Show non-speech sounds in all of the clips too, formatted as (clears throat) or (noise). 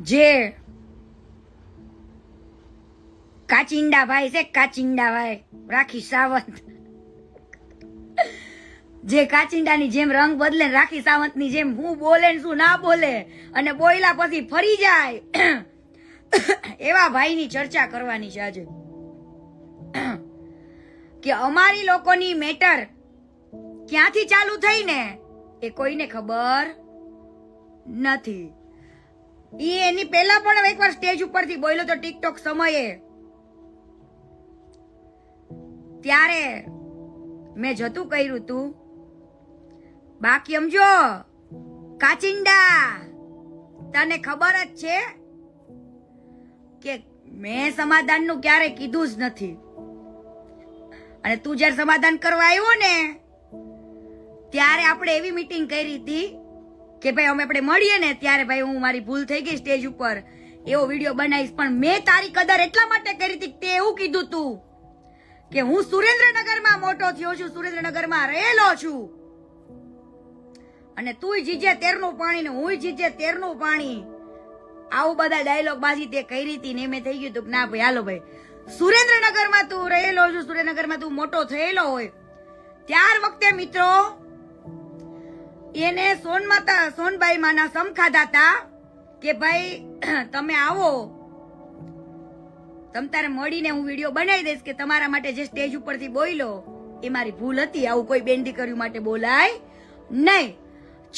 જે કાચિંડા ભાઈ છે કાચિંડા ભાઈ રાખી સાવંત. જે કાચિંડાની જેમ રંગ બદલે રાખી સાવંતની જેમ હું બોલે ને શું ના બોલે અને બોયલા પછી ફરી જાય. એવા ભાઈની ચર્ચા કરવાની છે આજે. કે અમારી લોકોની મેટર ક્યાંથી ચાલુ થઈ ને એ કોઈને ખબર નથી. ઈ એની પહેલા પણ એકવાર સ્ટેજ ઉપરથી બોલ્યો તો ટિકટોક સમયે. ત્યારે મેં જતું કર્યું તું. બાકી સમજો, કાચિંડા. તને ખબર જ છે કે મેં સમાધાનનું ક્યારે કીધું જ નથી. અને તું જ્યારે સમાધાન કરવા આવ્યો ને, ત્યારે આપણે એવી મીટિંગ કરી હતી કે ભાઈ અમે આપણે મળીએ ને ત્યારે ભાઈ હું મારી ભૂલ થઈ ગઈ સ્ટેજ ઉપર. એવો વીડિયો બનાવીશ. પણ મેં તારી કદર એટલા માટે કરી હતી તે એવું કીધું તું કે હું સુરેન્દ્રનગરમાં મોટો થયો છું, સુરેન્દ્રનગરમાં રહેલો છું. અને તું જીજે તેરનું પાણી ને હું જીજે તેરનું પાણી. આવું બધા ડાયલોગ બાજી તે કરી હતી ને મેં થઈ ગયું તું ના ભાઈ, હાલો ભાઈ. સુરેન્દ્રનગરમાં તું રહેલો છું, સુરેન્દ્રનગરમાં તું મોટો થયેલો હોય. ત્યાર વખતે મિત્રો એને સોનમાતા સોનબાઈ માના સમખાધા હતા કે ભાઈ, (clears throat) તમે આવો. તમ તારે મળીને હું વીડિયો બનાવી દઈશ કે તમારા માટે જે સ્ટેજ ઉપરથી બોલ્યો એ મારી ભૂલ હતી, આવું કોઈ બેન દીકરીઓ માટે બોલાય નહીં.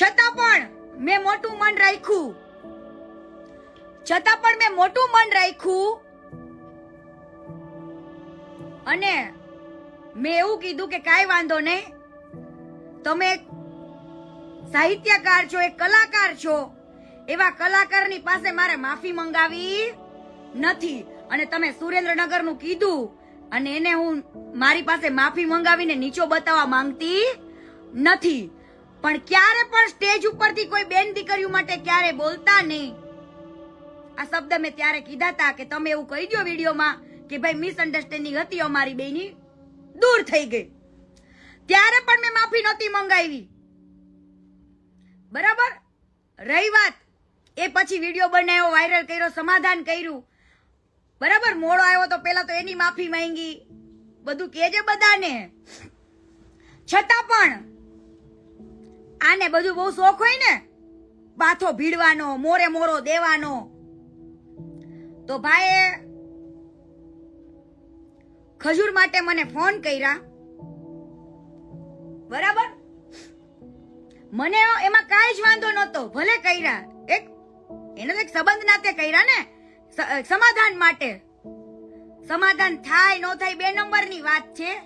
છતાં પણ મેં મોટું મન રાખ્યું. છતાં પણ મેં મોટું મન રાખ્યું. અને મેં એવું કીધું કે કાંઈ વાંધો નહીં. તમે સાહિત્યકાર છો, એક કલાકાર છો. એવા કલાકારની પાસે મારે માફી મંગાવી નથી. અને તમે સુરેન્દ્રનગરનું કીધું. અને એને હું મારી પાસે માફી મંગાવીને નીચો બતાવવા માંગતી નથી. પણ ક્યારે પણ સ્ટેજ ઉપરથી કોઈ બેન દીકરીઓ માટે ક્યારે બોલતા નહીં. આ શબ્દ મેં ત્યારે કીધા હતા કે તમે એવું કહી દો વિડીયોમાં કે ભાઈ મિસઅન્ડરસ્ટેન્ડિંગ હતી અમારી બેની. દૂર થઈ ગઈ. ત્યારે પણ મેં માફી નહોતી મંગાવી. બરાબર? રહી વાત. એ પછી વીડિયો બનાવ્યો વાયરલ કર્યો, સમાધાન કર્યું. બરાબર? મોડો આવ્યો તો પેલા તો એની માફી માંગી. બધું કેજે બધાને. છતાં પણ આને બધું બહુ શોખ હોય ને, બાથો ભીડવાનો, મોરે મોરો દેવાનો. તો ભાઈએ ખજૂર માટે મને ફોન કર્યા. બરાબર? મને એમાં કાંઈ જ વાંધો નહોતો, ભલે કર્યા. એક, એનો એક સંબંધ નાતે કર્યા ને? સમાધાન માટે. સમાધાન થાય, ન થાય, બે નંબરની વાત છે.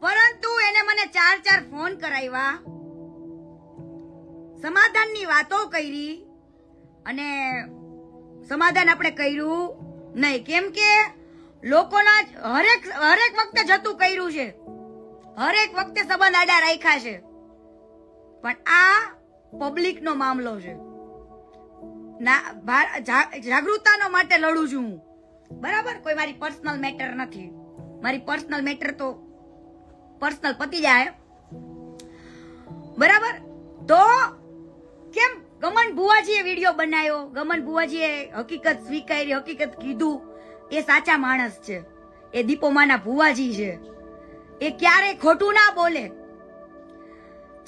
પરંતુ એને મને ચાર ચાર ફોન કરાવ્યા. સમાધાનની વાતો કરી. અને સમાધાન આપણે કર્યું નહીં. કેમ કે લોકોના હરેક હરેક વખતે જતું કર્યું છે. હરેક વખતે સંબંધ આડા રાખ્યા છે. પણ આ પબ્લિકનો મામલો છે. ના જાગૃતતાનો માટે લડું છું હું. બરાબર? કોઈ મારી પર્સનલ મેટર નથી. મારી પર્સનલ મેટર તો પર્સનલ પતી જાય. બરાબર? તો કેમ ગમન ભુવાજીએ વીડિયો બનાવ્યો? ગમન ભુવાજીએ હકીકત સ્વીકારી, હકીકત કીધું. એ સાચા માણસ છે. એ દીપોમાના ભુવાજી છે. એ ક્યારેય ખોટું ના બોલે.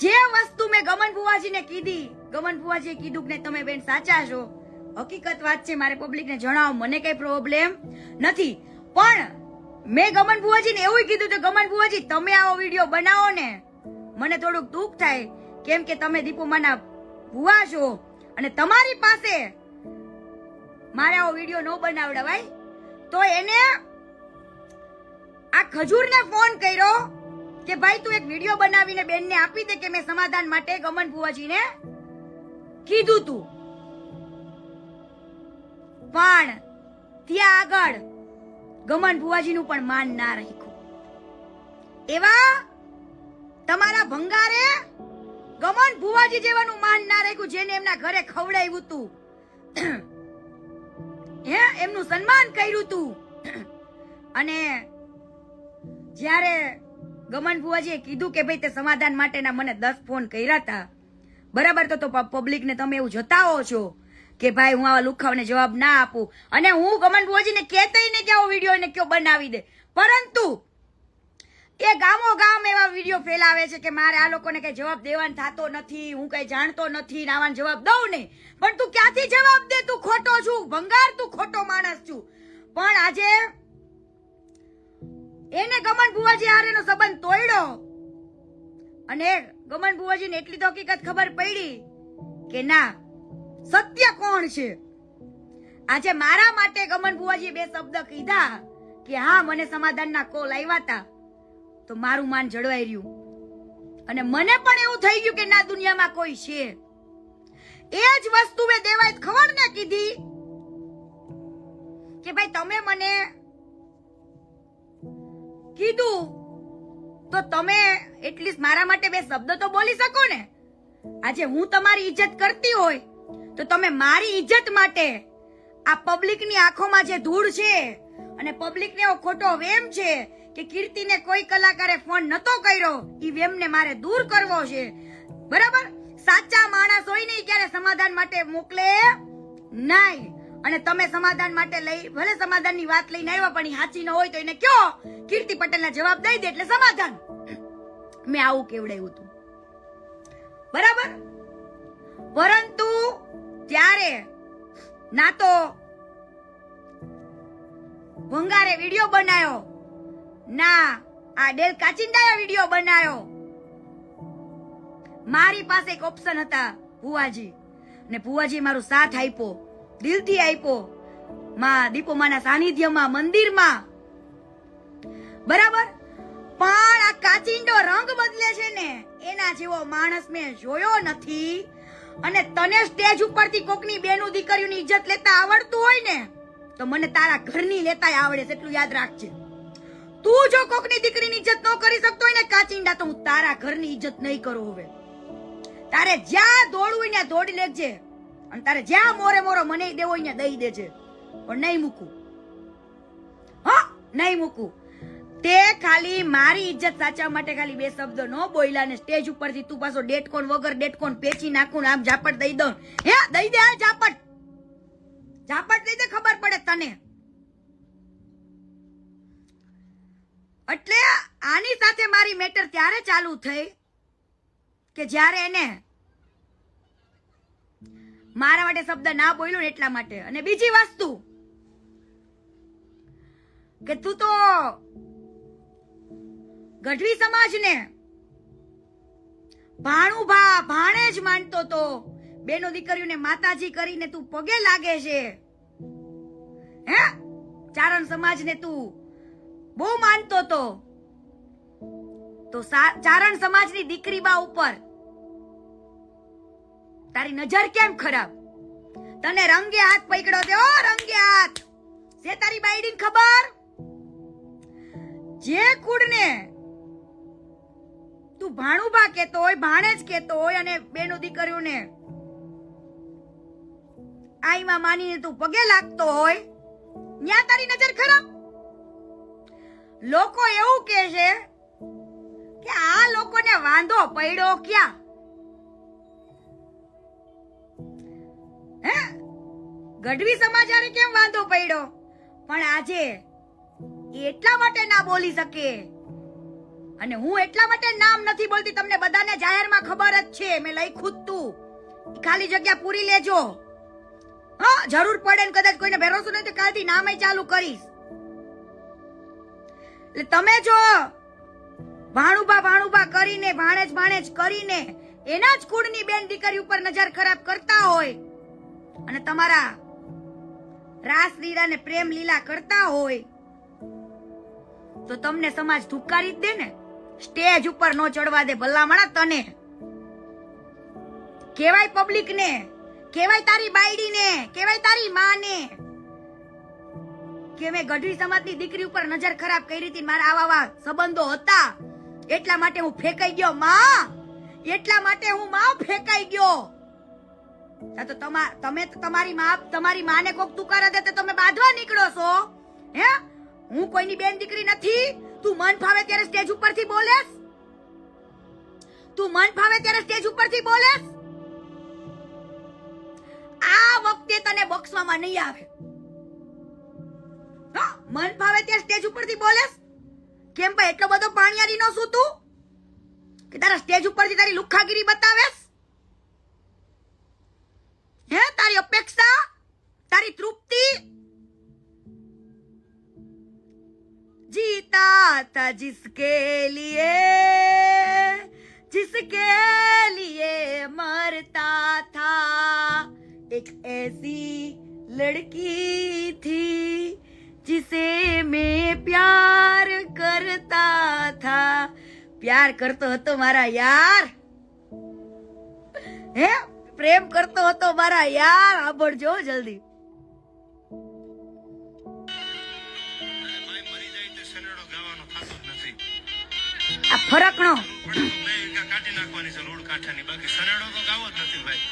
જે વસ્તુ મેં ગમન બુવાજીને કીધી, ગમન બુવાજીએ કીધું કે તમે બેન સાચા છો. હકીકત વાત છે, મારે પબ્લિકને જણાવો, મને કઈ પ્રોબ્લેમ નથી. પણ મેં ગમન બુવાજીને એવું કીધું કે ગમન બુવાજી તમે આવો વીડિયો બનાવો ને, મને થોડુંક દુઃખ થાય, કેમ કે તમે દીપુમાના ભુવા છો. અને તમારી પાસે મારે આવો વીડિયો ન બનાવડવાય. તો એને આ ખજૂરને ફોન કર્યો. કે ભાઈ, તું એક વીડિયો બનાવીને બેનને આપી દે કે મેં સમાધાન માટે ગમન ભુવાજીને કીધું તું. પણ ત્યાં આગળ ગમન ભુવાજીનું પણ માન ના રાખ્યું. એવા તમારા ભંગારે ગમન ભુવાજી જેવાનું માન ના રાખ્યું, જેને એમના ઘરે ખવડાવ્યું તું. હે, એમનું સન્માન કર્યું તું. અને જ્યારે ગમન ભુવાજીએ કીધું કે ભાઈ તે સમાધાન માટેના મને દસ ફોન કર્યા હતા. બરાબર તો તો પબ્લિકને તમે એવું જતાવો છો કે ભાઈ હું આવા લુખાવને જવાબ ના આપું. અને હું ગમન ભુવાજીને કહેતા ને કે આવો વીડિયો એને કયો બનાવી દે. પરંતુ એ ગામો ગામ એવા વીડિયો ફેલાવે છે કે મારે આ લોકોને કઈ જવાબ દેવાનો થતો નથી, હું કઈ જાણતો નથી નાવાનો જવાબ દઉં નહીં. પણ તું ક્યાંથી જવાબ દે? તું ખોટો છું, ભંગાર તું ખોટો માણસ છું. પણ આજે એને ગમન ભુવાજી હારેનો સંબંધ તોડ્યો. અને ગમન ભુવાજીને એટલી તો હકીકત ખબર પડી કે ના, સત્ય કોણ છે? આજે મારા માટે ગમન ભુવાજીએ બે શબ્દ કીધા કે હા, મને સમાધાનના કોલ આવ્યા હતા તો મારું માન જળવાઈ રહ્યું. અને મને પણ એવું થઈ ગયું કે ના, દુનિયામાં કોઈ છે. એ જ વસ્તુ મેં દેવાય ખબર ને કીધી કે ભાઈ, તમે મને કીધું? તો તમે એટલીસ્ટ મારા માટે બે શબ્દ તો બોલી શકો ને? આજે હું તમારી ઇજ્જત કરતી હોય, તો તમે મારી ઇજ્જત માટે આ પબ્લિકની આંખોમાં જે ધૂળ છે અને પબ્લિકને એવો ખોટો વેમ છે કે કીર્તિને કોઈ કલાકારે ફોન નતો કર્યો એ વેમને મારે દૂર કરવો છે. બરાબર? સાચા માણસ હોય ને ક્યારે સમાધાન માટે મોકલે નહીં. અને તમે સમાધાન માટે લઈ, ભલે સમાધાનની વાત લઈને આવ્યા, પણ સાચી ન હોય તો એને કયો? કીર્તિ પટેલના જવાબ દઈ દે એટલે સમાધાન. મેં આવું કેવડાવ્યું હતું. બરાબર? પરંતુ ત્યારે ના તો ભંગારે વીડિયો બનાવ્યો ના, આ ડેલ કાચિંદાએ વીડિયો બનાવ્યો મારી પાસે એક ઓપ્શન હતા ભુવાજી. ને ભુવાજી મારો સાથ આપ્યો. દિલથી આપ્યો માં દીપોમાના સાનિધ્યમાં, મંદિરમાં. બરાબર? પણ આ કાચિંડો રંગ બદલે છે ને, એના જેવો માણસ મેં જોયો નથી. અને તને સ્ટેજ ઉપરથી કોકની બેનું દીકરીઓની ઇજ્જત લેતા આવડતું હોય ને, તો મને તારા ઘરની લેતાય આવડે છે, એટલું યાદ રાખજે. તું જો કોકની દીકરીની ઇજ્જત ન કરી શકતો હોય ને, કાચિંડા, તો હું તારા ઘરની ઇજ્જત નહીં કરું હવે. તારે જ્યાં દોડવું ત્યાં દોડી લેજે. અને તારે જ્યાં મોરે મોરો મને દેવો અહીંયા દઈ દેજે. પણ નહીં મૂકું. હા, નહીં મૂકું. તે ખાલી મારી ઇજ્જત સાચવવા માટે ખાલી બે શબ્દ ન બોલ્યા ને સ્ટેજ ઉપરથી તું પાછો ડેટકોન વગર ડેટકોન પેચી નાખું આમ ઝાપટ દઈ દઉં. હે, દઈ દે આ ઝાપટ. ઝાપટ દઈ દે, ખબર પડે તને. એટલે આની સાથે મારી મેટર ત્યારે ચાલુ થઈ કે જ્યારે એને મારા માટે શબ્દ ના બોલ્યો ને એટલા માટે. અને બીજી વસ્તુ, કે તું તો ગઢવી સમાજને ભાણું ભા, ભાણે જ માનતો તો. બેનો દીકરીઓને માતાજી કરીને તું પગે લાગે છે. હે? ચારણ સમાજને તું બહુ માનતો તો. તો ચારણ સમાજની દીકરી બા ઉપર તારી નજર કેમ ખરાબ? તને રંગે હાથ પકડ્યો છે ઓ રંગે હાથ! જે તારી બાઈડી ખબર? જે કુડને તું ભાણુબા કેતો હોય ભાણે જ કેતો હોય અને બેનો દીકરીઓને આઈમાં માનીને તું પગે લાગતો હોય, ન્યા તારી નજર ખરાબ? લોકો એવું કહે છે કે આ લોકોને વાંધો પડ્યો ક્યાં? હે? ગઢવી સમાચારે કેમ વાંધો પડ્યો? પણ આજે એટલા માટે ના બોલી શકે. અને હું એટલા માટે નામ નથી બોલતી, તમને બધાને જાહેરમાં ખબર જ છે, મેં લખ્યું ખુદ તું. ખાલી જગ્યા પૂરી લેજો. હા, જરૂર પડે ને કદાચ કોઈને ભરોસો નહીં તો કાલથી નામે ચાલુ કરીશ. એટલે તમે જો ભાણુબા ભાણુબા કરીને, ભાણેજ ભાણેજ કરીને, એના જ કુળની બેન દીકરી ઉપર નજર ખરાબ કરતા હોય અને તમારા રાસ લીલા ને પ્રેમ લીલા કરતા હોય, તો તમને સમાજ ધુકારી જ દે ને. સ્ટેજ ઉપર નો ચડવા દે ભલામણા તને. કેવાય પબ્લિક ને કેવાય તારી બાયડી ને કેવાય તારી માને કે મેં ગઢવી સમાજની દીકરી ઉપર નજર ખરાબ કરી હતી મારા આવા આવા સંબંધો હતા. એટલા માટે હું ફેંકાઈ ગયો, માં. એટલા માટે હું, માં, ફેંકાઈ ગયો. તો તમા, તમે તમારી માં, તમારી માને કોક તુકાર દે તો તમે બાંધવા નીકળો છો. હે? હું કોઈની બેન દીકરી નથી. તું મન ફાવે ત્યારે સ્ટેજ ઉપરથી બોલેસ. તું મન ફાવે ત્યારે સ્ટેજ ઉપરથી બોલેસ. આ વખતે તને બક્ષવામાં નહીં આવે. મન ફાવે ત્યારે સ્ટેજ ઉપરથી બોલેસ. કેમ ભાઈ, એટલો બધો પાણીયારી નો શું તું કે તારા સ્ટેજ ઉપરથી તારી લુખાગીરી બતાવેસ? હે તારી અપેક્ષા તારી તૃપ્તિ जीता था जिसके लिए जिसके लिए मरता था एक ऐसी लड़की थी जिसे मैं प्यार करता था प्यार કરતો હતો મારા યાર હે પ્રેમ કરતો હતો મારા યાર સાંભળજો જલ્દી. થતો જ નથી. આ ફરકનો પણ કાઢી નાખવાની છે લોડ કાંઠાની. બાકી સનેડો તો ગાવો જ નથી ભાઈ.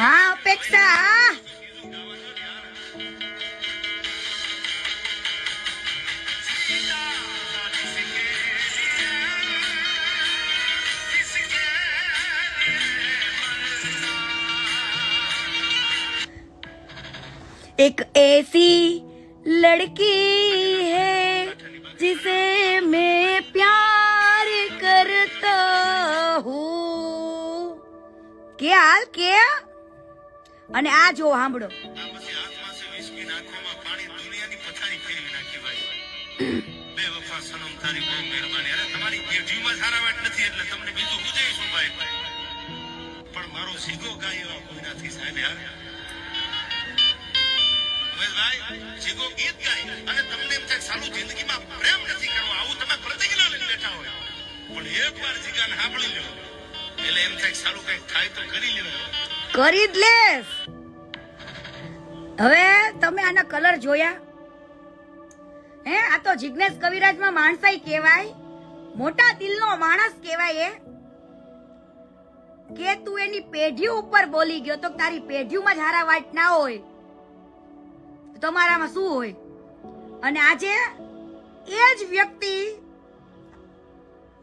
હા ઘડી एक ऐसी लड़की है जिसे मैं प्यार करता हूँ કે હાલ કે અને આ જો સાંભળો આ પછી હાથમાં છે વિસ્કીના આંખોમાં પાણી દુનિયાની પથારી ફેરવી નાખી ભાઈ બે વફા સનમ તારી બહુ મહેરબાની અરે તમારી પેઢીમાં સારા વાત નથી એટલે તમને બીજું હું જઈશું ભાઈ પણ મારો સીગો ગાય એવા કોઈ નથી સાહેબ યાર ઉમેશભાઈ, જીગો ગીત ગાય અને તમને એમ થાય સારું જિંદગીમાં પ્રેમ નથી કરવો, આવું તમે પ્રતિજ્ઞા લઈને બેઠા હોય. પણ એક વાર જીગાને સાંભળી લો એટલે એમ થાય સારું કંઈક થાય તો કરી લેવાય કરી જ લેસ હવે તમે આના કલર જોયા? હે, આ તો જિજ્ઞેશ કવિરાજમાં માણસાઈ કહેવાય. મોટા દિલનો માણસ કહેવાય એ. કે તું એની પેઢી ઉપર બોલી ગયો તો તારી પેઢીમાં જ હારા વાટ ના હોય. તમારામાં શું હોય? અને આજે એ જ વ્યક્તિ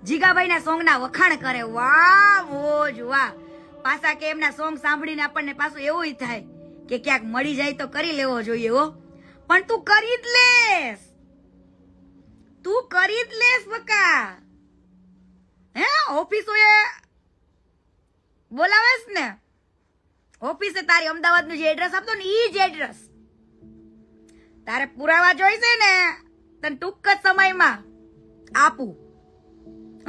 જીગાભાઈના સોંગના વખાણ કરે. વાહ, મોજ, વાહ. પાછા કે એમના સોંગ સાંભળીને આપણને પાછું એવું થાય કે ક્યાંક મળી જાય તો કરી લેવો જોઈએ હો. પણ તું કરી જ લેસ તું કરી જ લેસ બકા. હે ઓફિસો એ બોલાવેસ ને? ઓફિસે તારી અમદાવાદનું જે એડ્રેસ આપતો ને ઈ જ એડ્રેસ તારે પુરાવા જોઈશે ને, તને ટૂંક જ સમયમાં આપું.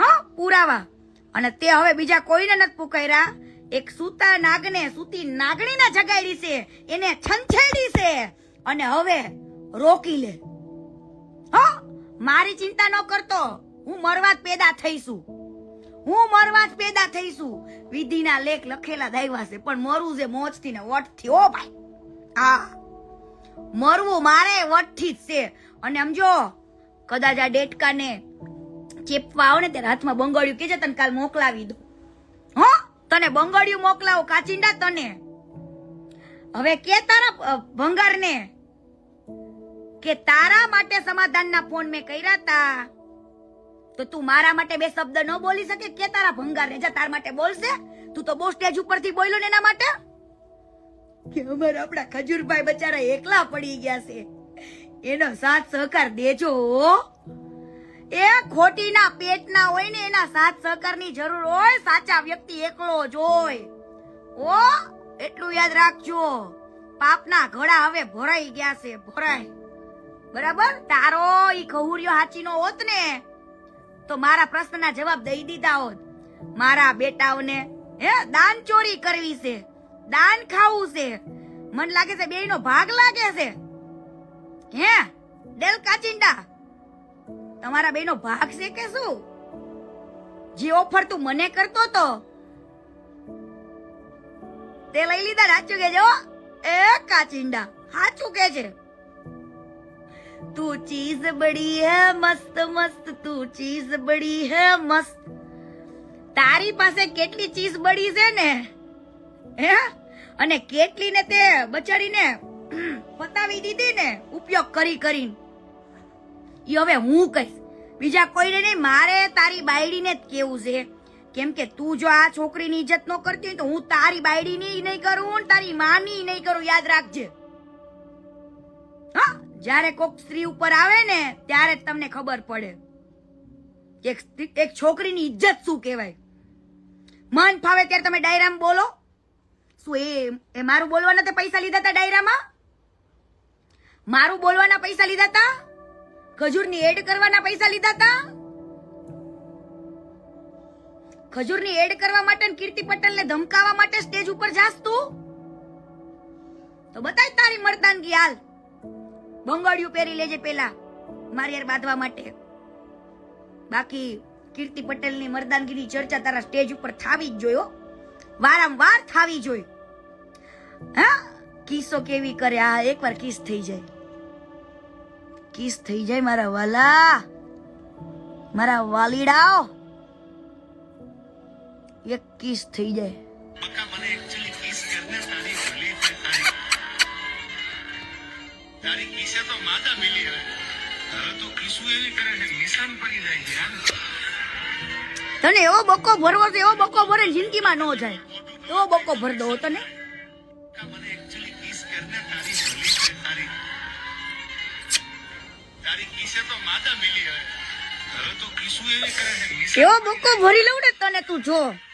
હા, પુરાવા. અને તે હવે બીજા કોઈને નથી પુકાર્યા. એક સૂતા નાગને, સૂતી નાગણીને જગાડી છે. એને છંછેડી છે. અને હવે રોકી લે. હા, મારી ચિંતા ન કરતો. હું મરવા જ પેદા થઈશું. હું મરવા જ પેદા થઈશું. વિધિના લેખ લખેલા દાયવા છે, પણ મરું છે મોજથી ને વટથી ઓ ભાઈ. હા. મરવું મારે વટથી જ છે અને સમજો કદાચ આ ડેટકાને ચેપવા આવો ને ત્યારે હાથમાં બંગડિયું કેજે તને કાલ મોકલાવી દો હો, તને બંગડિયું મોકલાવો, કાચિંડા તને. હવે કે તારા ભંગારને? કે તારા માટે સમાધાનના ફોન મેં કર્યા તા? તો તું મારા માટે બે શબ્દ ન બોલી શકે, કે તારા ભંગાર જા, તાર માટે બોલશે. તું તો બહુ સ્ટેજ ઉપરથી બોલ્યો ને એના માટે. કે અમારા આપણા ખજૂરભાઈ બચારા એકલા પડી ગયા છે. એનો સાથ સહકાર દેજો એ ખોટીના પેટના હોય ને એના સાથ સહકારની જરૂર હોય, સાચા વ્યક્તિ એકલો જ હોય. ઓ એટલું યાદ રાખજો. પાપના ઘડા હવે ભરાઈ ગયા છે, ભરાય. બરાબર? તારો ઈ ખહુરિયો હાચીનો હોત ને, તો મારા પ્રશ્નના જવાબ દઈ દીધા હોત. મારા બેટાઓને, હે દાન ચોરી કરવી છે. દાન ખાવું છે. મન લાગે છે બેયનો ભાગ લાગે છે. હે, ડેલ કાચિંડા, તમારા બેનો ભાગ છે કે શું? જે ઓફર તું મને કરતો તો? તે લઈ લીધા સાચું કે જો એ કાચિંડા, સાચું કે છે તું ચીઝ બડી હે, મસ્ત મસ્ત, તું ચીઝ બડી હે, મસ્ત. તારી પાસે કેટલી ચીઝ બડી છે ને? હે? અને કેટલીને તે બચારીને પતાવી દીધી ને ઉપયોગ કરી કરીને. એ હવે હું કહીશ. બીજા કોઈને નહીં, મારે તારી બાયડીને જ કેવું છે. કેમ કે તું જો આ છોકરીની ઇજ્જત ન કરતી હોય તો હું તારી બાયડીની નહીં કરું તારી માની નહીં કરું, યાદ રાખજે. હા, જ્યારે કોક સ્ત્રી ઉપર આવે ને, ત્યારે જ તમને ખબર પડે. કે એક છોકરીની ઇજ્જત શું કહેવાય? મન ફાવે ત્યારે તમે ડાયરામ બોલો. શું એ એ મારું બોલવાના તે પૈસા લીધા હતા ડાયરામાં? મારું બોલવાના પૈસા લીધા હતા ખજૂરની એડ કરવાના પૈસા લીધા હતા ખજૂરની એડ કરવા માટે કીર્તિ પટેલને ધમકાવવા માટે સ્ટેજ ઉપર જાસ તું? તો બતાય તારી મર્દાનગી હાલ. બંગડિયું પહેરી લેજે પેલા, મારી યાર બાંધવા માટે. બાકી કીર્તિ પટેલની મર્દાનગીની ચર્ચા તારા સ્ટેજ ઉપર થાવી જ જોયો વારંવાર થાવી જોઈ. હા? કિસ્સો કેવી કરે? આ એકવાર કિસ થઈ જાય. કિસ થઈ જાય મારા વાલા. મારા વાલીડાઓ. એક કિસ થઈ જાય. બકા મને એકચ્યુઅલી કિસ કરને તારી ભલી છે તારી. તારી કિસે તો માતા મિલી હવે. હવે તો કિસુ એવી કરે છે નિશાન પડી જાય યાર તને એવો બક્કો ભરવો છે એવો બક્કો ભરે જિંદગીમાં ન જાય. એવો બક્કો ભર દો તને. એવી કરે છે નિશાન એવો બક્કો ભરી લઉં ને તને તું જો કોઈ દી